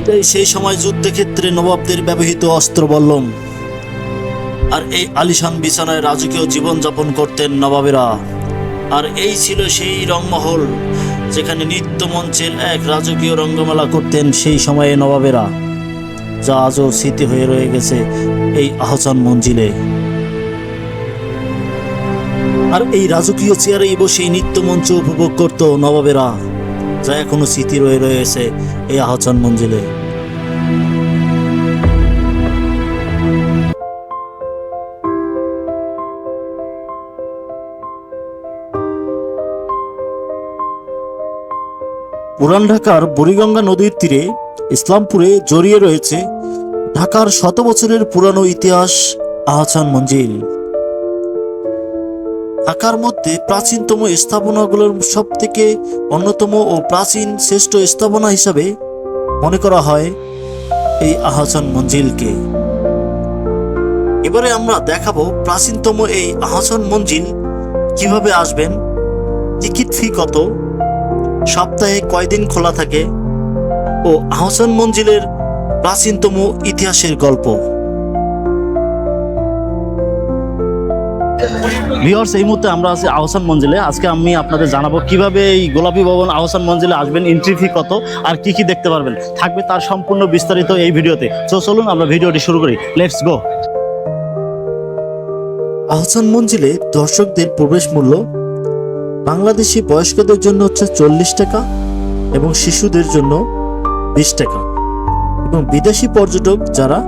এটাই সেই সময় যুদ্ধক্ষেত্রে নবাবদের ব্যবহৃত অস্ত্র বল্লম। আর এই আলিশান বিছানায় রাজকীয় জীবনযাপন করতেন নবাবেরা। আর এই ছিল সেই রংমহল, যেখানে নৃত্য মঞ্চের এক রাজকীয় রঙ্গমেলা করতেন সেই সময়ে নবাবেরা, যা আজও স্মৃতি হয়ে রয়ে গেছে এই আহসান মঞ্জিলে। আর এই রাজকীয় চেয়ারেই বসে নৃত্য মঞ্চ উপভোগ করত নবাবেরা। যা এখনও স্মৃতি রয়ে রয়েছে এই আহসান মঞ্জিলে। পুরান ঢাকার বুড়িগঙ্গা নদীর তীরে ইসলামপুরে জড়িয়ে রয়েছে ঢাকার শত বছরের পুরানো ইতিহাস আহসান মঞ্জিল। ঢাকার মধ্যে প্রাচীনতম স্থাপনাগুলোর সব থেকে অন্যতম ও প্রাচীন শ্রেষ্ঠ স্থাপনা হিসাবে মনে করা হয় এই আহসান মঞ্জিলকে। এবারে আমরা দেখাবো প্রাচীনতম এই আহসান মঞ্জিল কীভাবে আসবেন টিকিট ফি কত, সপ্তাহে কয়দিন খোলা থাকে, ও আহসান মঞ্জিলের প্রাচীনতম ইতিহাসের গল্প। ভিওর্স এই মুহূর্তে আমরা আছি আহসান মঞ্জিলে। আজকে আমি আপনাদের জানাব কীভাবে এই গোলাপি ভবন আহসান মঞ্জিলে আসবেন এন্ট্রি ফি কত, আর কি কি দেখতে পারবেন। থাকবে তার সম্পূর্ণ বিস্তারিত এই ভিডিওতে। তো চলুন আমরা ভিডিওটি শুরু করি। লেটস গো আহসান মঞ্জিলে দর্শকদের প্রবেশ মূল্য বাংলাদেশি বয়স্কদের জন্য হচ্ছে চল্লিশ টাকা এবং শিশুদের জন্য বিশ টাকা। এবং বিদেশি পর্যটক যারা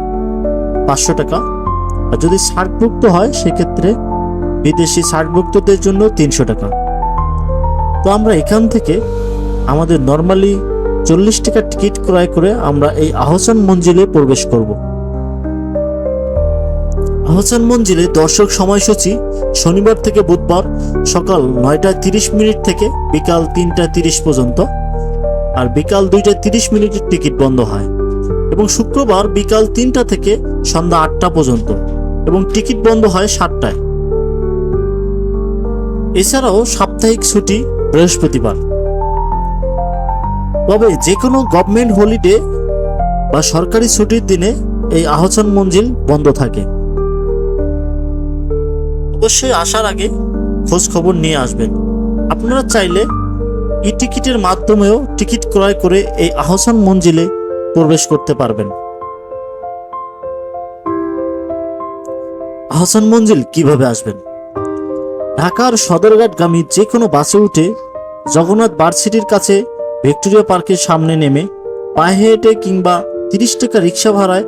পাঁচশো টাকা। আর যদি সার্কভুক্ত হয়, সেক্ষেত্রে বিদেশি সার্কভুক্তদের জন্য তিনশো টাকা। তো আমরা এখান থেকে আমাদের নর্মালি চল্লিশ টাকার টিকিট ক্রয় করে আমরা এই আহসান মঞ্জিলে প্রবেশ করব। আহসান মঞ্জিলে দর্শক সময়সূচি শনিবার থেকে বুধবার সকাল নয়টা তিরিশ মিনিট থেকে বিকাল তিনটা তিরিশ পর্যন্ত আর বিকাল দুইটা তিরিশ মিনিটের টিকিট বন্ধ হয় এবং শুক্রবার বিকাল তিনটা থেকে সন্ধ্যা আটটা পর্যন্ত এবং টিকিট বন্ধ হয় সাতটায়। এছাড়াও সাপ্তাহিক ছুটি বৃহস্পতিবার। তবে যে কোনো গভর্নমেন্ট হলিডে বা সরকারি ছুটির দিনে এই আহসান মঞ্জিল বন্ধ থাকে। অবশ্যই আসার আগে খোঁজ খবর নিয়ে আসবেন। আপনারা চাইলে ই টিকিটের মাধ্যমেও টিকিট ক্রয় করে এই আহসান মঞ্জিলে প্রবেশ করতে পারবেন। আহসান মঞ্জিল কীভাবে আসবেন? ঢাকার সদরঘাটগামী যে কোনো বাসে উঠে জগন্নাথ ভার্সিটির কাছে ভিক্টোরিয়া পার্কের সামনে নেমে পায়ে হেঁটে কিংবা তিরিশ টাকা রিক্সা ভাড়ায়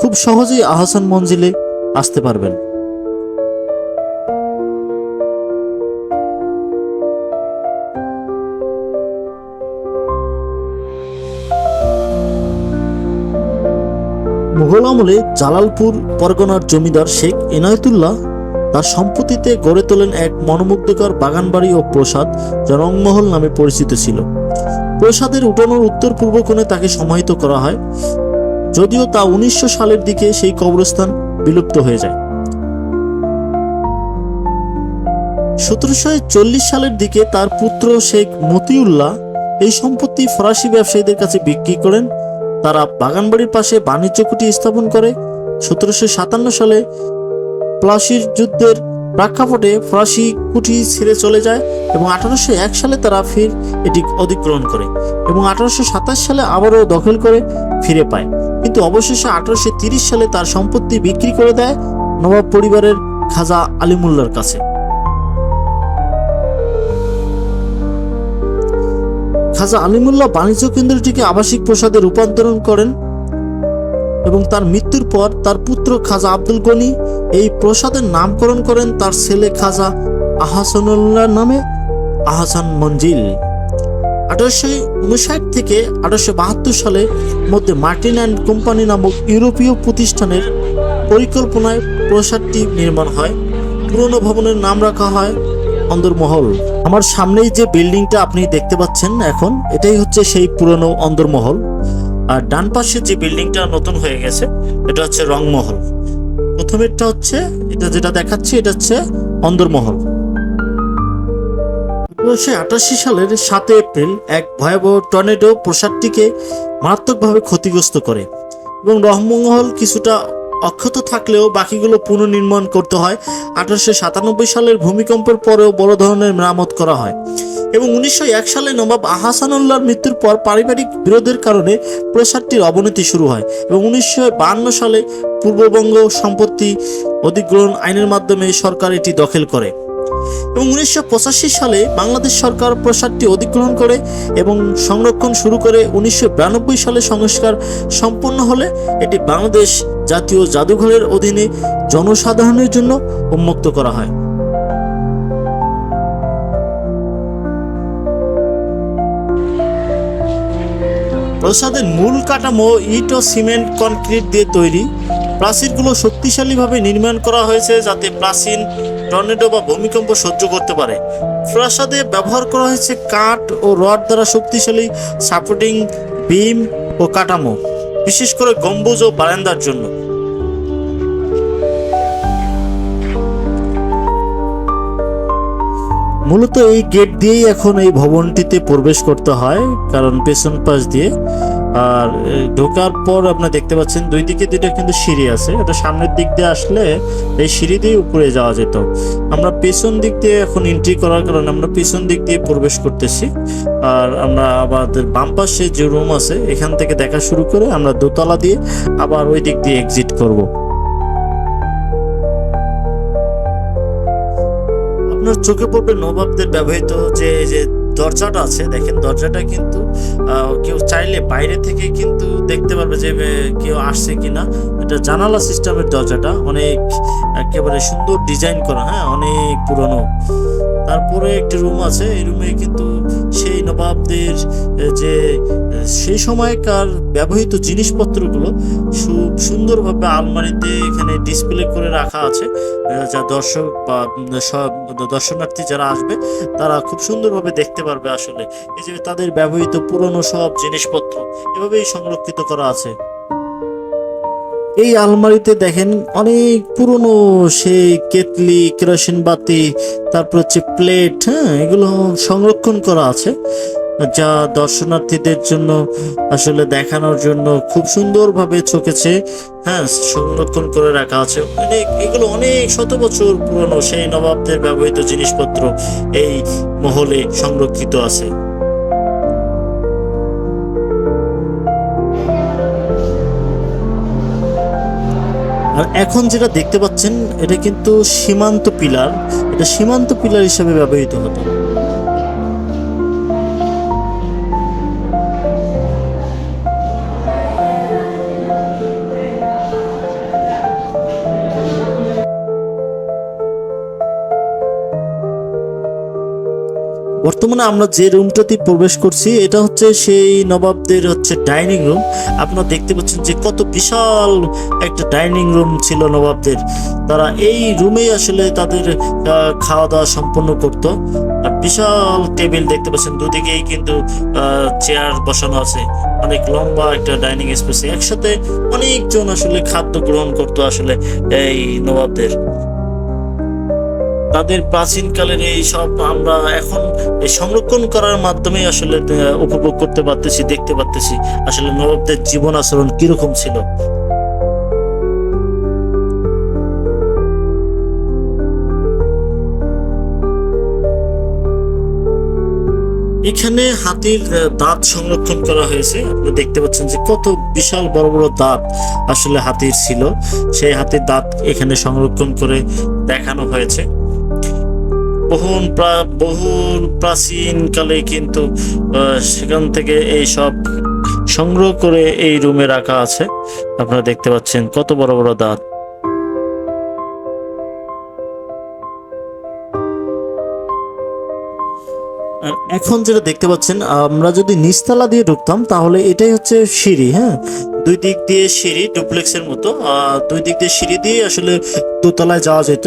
খুব সহজেই আহসান মঞ্জিলে আসতে পারবেন। মুঘল আমলে জালালপুর পরগনার জমিদার শেখ এনায়েতুল্লাহ তার সম্পত্তিতে গড়ে তোলেন এক মনোমুগ্ধকর বাগানবাড়ি ও প্রসাদ, যা রংমহল নামে পরিচিত ছিল। প্রসাদের উঠানোর উত্তর পূর্ব কোণে তাকে সমাহিত করা হয়, যদিও তা উনিশশো সালের দিকে সেই কবরস্থান বিলুপ্ত হয়ে যায়। সতেরোশো চল্লিশ সালের দিকে তার পুত্র শেখ মতিউল্লাহ এই সম্পত্তি ফরাসি ব্যবসায়ীদের কাছে বিক্রি করেন। তারা বাগানবাড়ির পাশে বাণিজ্য কুটি স্থাপন করে। সতেরোশো সাতান্ন সালে প্লাসির যুদ্ধের প্রেক্ষাপটে ফরাসি কুঠি ছেড়ে চলে যায় এবং আঠারোশো এক সালে তারা ফির এটি অধিগ্রহণ করে এবং আঠারোশো সাতাশ সালে আবারও দখল করে ফিরে পায়। কিন্তু অবশেষে আঠারোশো তিরিশ সালে তার সম্পত্তি বিক্রি করে দেয় নবাব পরিবারের খাজা আলিমুল্লার কাছে। খাজা আলিমুল্লাহ বাণিজ্য কেন্দ্রটিকে আবাসিক প্রসাদে রূপান্তরণ করেন এবং তার মৃত্যুর পর তার পুত্র খাজা আব্দুল গনি এই প্রসাদের নামকরণ করেন তার ছেলে খাজা আহাসানুল্লাহ নামে আহসান মঞ্জিল। আঠারোশো উনষাট থেকে আঠারোশো বাহাত্তর সালের মধ্যে মার্টিন অ্যান্ড কোম্পানি নামক ইউরোপীয় প্রতিষ্ঠানের পরিকল্পনায় প্রসাদটি নির্মাণ হয়। পুরনো ভবনের নাম রাখা হয় অন্দরমহল। আমার সামনেই যে বিল্ডিংটা আপনি দেখতে পাচ্ছেন এখন, এটাই হচ্ছে সেই পুরনো অন্দরমহল। আর ডান পাশে যে বিল্ডিংটা নতুন হয়ে গেছে, এটা হচ্ছে রংমহল। প্রথমেরটা হচ্ছে, এটা যেটা দেখাচ্ছি, এটা হচ্ছে অন্দরমহল। উনিশশো আটাশি সালের সাতই এপ্রিল এক ভয়াবহ টর্নেডো প্রসাদটিকে মারাত্মকভাবে ক্ষতিগ্রস্ত করে এবং রহমঙ্গল কিছুটা অক্ষত থাকলেও বাকিগুলো পুনর্নির্মাণ করতে হয়। আঠারোশো সাতানব্বই সালের ভূমিকম্পের পরেও বড় ধরনের মেরামত করা হয়। এবং উনিশশো এক সালে নবাব আহাসানুল্লাহর মৃত্যুর পর পারিবারিক বিরোধের কারণে প্রসাদটির অবনতি শুরু হয় এবং উনিশশো সালে পূর্ববঙ্গ সম্পত্তি অধিগ্রহণ আইনের মাধ্যমে সরকার এটি দখল করে। এবং উনিশশো পঁচাশি সালে বাংলাদেশ সরকার প্রসাদটি অধিগ্রহণ করে এবং সংরক্ষণ শুরু করে উনিশশো বিরানব্বই সালে সংস্কার সম্পন্ন হলে এটি বাংলাদেশ জাতীয় জাদুঘরের অধীনে জনসাধারণের জন্য উন্মুক্ত করা হয়। প্রসাদের মূল কাঠামো ইট ও সিমেন্ট কনক্রিট দিয়ে তৈরি। প্রাচীরগুলো শক্তিশালীভাবে নির্মাণ করা হয়েছে যাতে প্রাচীন টর্নেডো বা ভূমিকম্প সহ্য করতে পারে। প্রাসাদে ব্যবহার করা হয়েছে কাঠ ও রড দ্বারা শক্তিশালী সাপোর্টিং বিম ও কাঠামো, বিশেষ করে গম্বুজ ও বারান্দার জন্য। মূলত এই গেট দিয়েই এখন এই ভবনটিতে প্রবেশ করতে হয়, কারণ পেছন পাশ দিয়ে। আর ঢোকার পর আপনারা দেখতে পাচ্ছেন দুই দিকে দুইটা কিন্তু সিঁড়ি আছে। এটা সামনের দিক দিয়ে আসলে এই সিঁড়ি দিয়ে উপরে যাওয়া যেত। আমরা পেছন দিক দিয়ে এখন এন্ট্রি করার কারণে আমরা পেছন দিক দিয়ে প্রবেশ করতেছি। আর আমরা আমাদের বাম পাশে যে রুম আছে, এখান থেকে দেখা শুরু করে আমরা দোতলা দিয়ে আবার ওই দিক দিয়ে এক্সিট করব। আপনার চোখে পড়বে নবাবদের ব্যবহৃত যে যে দরজাটা আছে, দেখেন দরজাটা কিন্তু কেউ চাইলে বাইরে থেকে কিন্তু দেখতে পারবে যে কেউ আসছে কিনা। এটা জানালা সিস্টেমের দরজাটা। অনেক একেবারে সুন্দর ডিজাইন করা হ্যাঁ? অনেক পুরনো। তারপরে একটি রুম আছে, এই রুমে কিন্তু সেই নবাবদের যে সেই সময়কার ব্যবহৃত জিনিসপত্রগুলো খুব সুন্দরভাবে আলমারিতে এখানে ডিসপ্লে করে রাখা আছে। যা দর্শক বা দর্শনার্থী যারা আসবে, তারা খুব সুন্দরভাবে দেখতে পারবে আসলে। এই যে তাদের ব্যবহৃত পুরনো সব জিনিসপত্র, এভাবেই সংরক্ষিত করা আছে। এই আলমারিতে দেখেন অনেক পুরনো সেই কেতলি কেরোসিন বাতি, তারপর হচ্ছে প্লেট হ্যাঁ এগুলো সংরক্ষণ করা আছে। যা দর্শনার্থীদের জন্য আসলে দেখানোর জন্য খুব সুন্দরভাবে চোখেছে হ্যাঁ সংরক্ষণ করে রাখা আছে। অনেক, এগুলো অনেক শত বছর পুরনো, সেই নবাবদের ব্যবহৃত জিনিসপত্র এই মহলে সংরক্ষিত আছে। আর এখন যেটা দেখতে পাচ্ছেন, এটা কিন্তু সীমান্ত পিলার। এটা সীমান্ত পিলার হিসেবে ব্যবহৃত হতো। বর্তমানে আমরা যে রুমটাতে প্রবেশ করছি, এটা হচ্ছে সেই নবাবদের হচ্ছে ডাইনিং রুম আপনারা দেখতে পাচ্ছেন যে কত বিশাল একটা ডাইনিং রুম ছিল নবাবদের। তারা এই রুমেই আসলে তাদের খাওয়া দাওয়া সম্পন্ন করত। আর বিশাল টেবিল দেখতে পাচ্ছেন, দুদিকেই কিন্তু চেয়ার বসানো আছে। অনেক লম্বা একটা ডাইনিং স্পেস একসাথে অনেকজন আসলে খাদ্য গ্রহণ করতো আসলে এই নবাবদের। তাদের প্রাচীনকালের এই সব আমরা এখন সংরক্ষণ করার মাধ্যমে আসলে উপভোগ করতে পারতেছি, দেখতে পারতেছি। আসলে নবাবদের জীবন আচরণ কীরকম ছিল। এখানে হাতির দাঁত সংরক্ষণ করা হয়েছে। আপনি দেখতে পাচ্ছেন যে কত বিশাল বড় বড় দাঁত আসলে হাতির ছিল। সেই হাতির দাঁত এখানে সংরক্ষণ করে দেখানো হয়েছে। বহু বহুল প্রাচীন কালে কিন্তু সেখান থেকে এই সব সংগ্রহ করে এই রুমে রাখা আছে। আপনারা দেখতে পাচ্ছেন কত বড় বড় দাঁত। এখন যেটা দেখতে পাচ্ছেন, আমরা যদি নিচতলা দিয়ে ঢুকতাম, তাহলে এটাই হচ্ছে সিঁড়ি হ্যাঁ? দুই দিক দিয়ে সিঁড়ি, ডুপ্লেক্সের মতো দুই দিক দিয়ে সিঁড়ি দিয়ে আসলে দোতলায় যাওয়া যেত।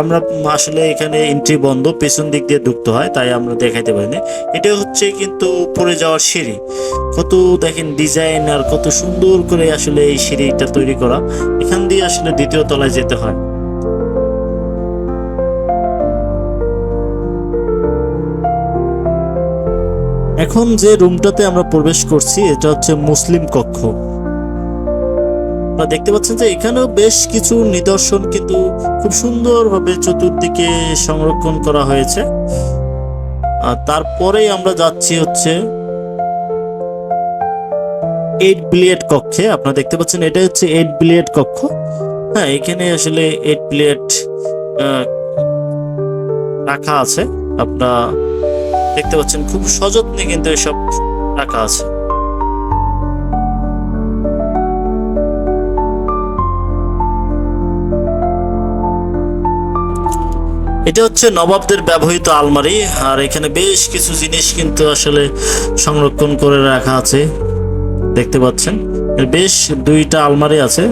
আমরা আসলে এখানে এন্ট্রি বন্ধ, পেছন দিক দিয়ে ঢুকতে হয়, তাই আমরা দেখাইতে পারিনি। এটা হচ্ছে কিন্তু উপরে যাওয়ার সিঁড়ি। কত দেখেন ডিজাইন আর কত সুন্দর করে আসলে এই সিঁড়িটা তৈরি করা। এখান দিয়ে আসলে দ্বিতীয় তলায় যেতে হয়। এখন যে রুমটাতে আমরা প্রবেশ করছি, এটা হচ্ছে মুসলিম কক্ষ। আপনারা দেখতে পাচ্ছেন যে এখানেও বেশ কিছু নিদর্শন কিন্তু খুব সুন্দরভাবে চতুর্দিকে সংরক্ষণ করা হয়েছে। আর তারপরেই আমরা যাচ্ছি হচ্ছে এইট ব্লিয়েড কক্ষে। আপনারা দেখতে পাচ্ছেন এটা হচ্ছে এইট ব্লিয়েড কক্ষ। হ্যাঁ এখানে আসলে এইট ব্লিয়েড রাখা আছে। আপনারা দেখতে পাচ্ছেন খুব সযত্নে কিন্তু এসব রাখা আছে। এটা হচ্ছে নবাবদের ব্যবহৃত আলমারি, আর এখানে বেশ কিছু জিনিস কিন্তু আসলে সংরক্ষণ করে রাখা আছে। দেখতে পাচ্ছেন বেশ দুইটা আলমারি আছে।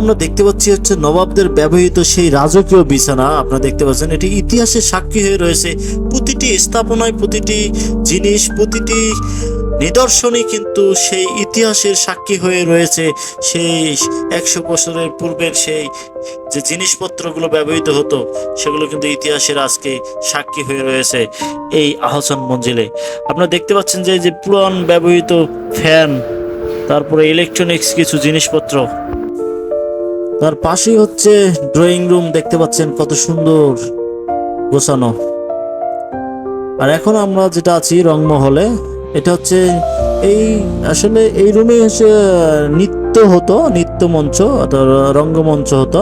আমরা দেখতে পাচ্ছি হচ্ছে নবাবদের ব্যবহৃত সেই রাজকীয় বিছানা। আপনারা দেখতে পাচ্ছেন, এটি ইতিহাসের সাক্ষী হয়ে রয়েছে। প্রতিটি স্থাপনায় প্রতিটি জিনিস, প্রতিটি নিদর্শনই কিন্তু সেই ইতিহাসের সাক্ষী হয়ে রয়েছে। সেই একশো বছরের পূর্বের সেই যে জিনিসপত্রগুলো ব্যবহৃত হতো, সেগুলো কিন্তু ইতিহাসের আজকে সাক্ষী হয়ে রয়েছে এই আহসান মঞ্জিলে। আপনারা দেখতে পাচ্ছেন যে যে পুরান ব্যবহৃত ফ্যান, তারপরে ইলেকট্রনিক্স কিছু জিনিসপত্র। তার পাশেই হচ্ছে ড্রয়িং রুম দেখতে পাচ্ছেন কত সুন্দর গোছানো। আর এখন আমরা যেটা আছি রংমহলে, এটা হচ্ছে এই, আসলে এই রুমে হচ্ছে নৃত্য হতো, নৃত্য মঞ্চ, অথবা রঙ্গমঞ্চ হতো।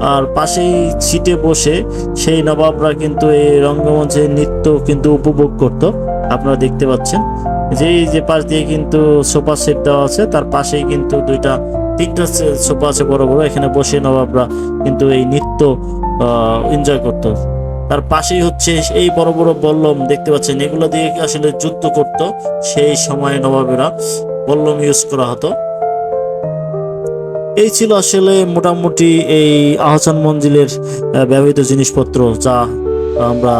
আর পাশেই সিটে বসে সেই নবাবরা কিন্তু এই রঙ্গমঞ্চে নৃত্য কিন্তু উপভোগ করত। আপনারা দেখতে পাচ্ছেন। যে এই যে পাশ দিয়ে কিন্তু সোফা সেট দেওয়া আছে, তার পাশেই কিন্তু দুইটা তিনটা সোফা আছে বড় বড়, এখানে বসে নবাবরা কিন্তু এই নৃত্য এনজয় করতো। তার পাশেই হচ্ছে এই বড় বড় বল্লম, দেখতে পাচ্ছেন, এগুলো দিয়ে আসলে যুদ্ধ করত। সেই সময়ে নবাবেরা বল্লম ইউজ করা হতো। এই ছিল আসলে মোটামুটি এই আহসান মঞ্জিলের ব্যবহৃত জিনিসপত্র, যা আমরা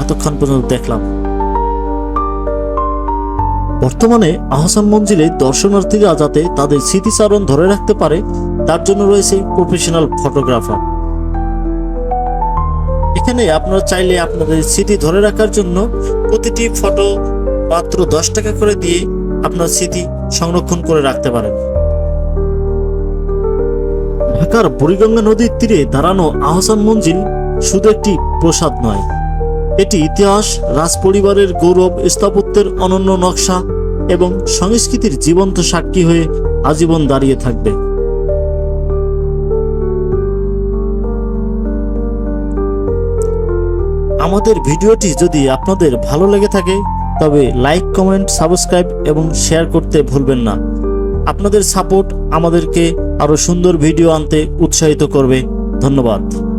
এতক্ষণ পর্যন্ত দেখলাম। বর্তমানে আহসান মঞ্জিলে দর্শনার্থীরা যাতে তাদের স্মৃতিচারণ ধরে রাখতে পারে, তার জন্য রয়েছে প্রফেশনাল ফটোগ্রাফার এখানে আপনারা চাইলে আপনাদের স্মৃতি ধরে রাখার জন্য প্রতিটি ফটো মাত্র দশ টাকা করে দিয়ে আপনার স্মৃতি সংরক্ষণ করে রাখতে পারেন। ঢাকার বুড়িগঙ্গা নদীর তীরে দাঁড়ানো আহসান মঞ্জিল শুধু একটি প্রসাদ নয় এটি ইতিহাস, রাজপরিবারের গৌরব, স্থাপত্যের অনন্য নকশা এবং সংস্কৃতির জীবন্ত সাক্ষী হয়ে আজীবন দাঁড়িয়ে থাকবে। আমাদের ভিডিওটি যদি আপনাদের ভালো লেগে থাকে, তবে লাইক, কমেন্ট, সাবস্ক্রাইব এবং শেয়ার করতে ভুলবেন না। আপনাদের সাপোর্ট আমাদেরকে আরও সুন্দর ভিডিও আনতে উৎসাহিত করবে। ধন্যবাদ।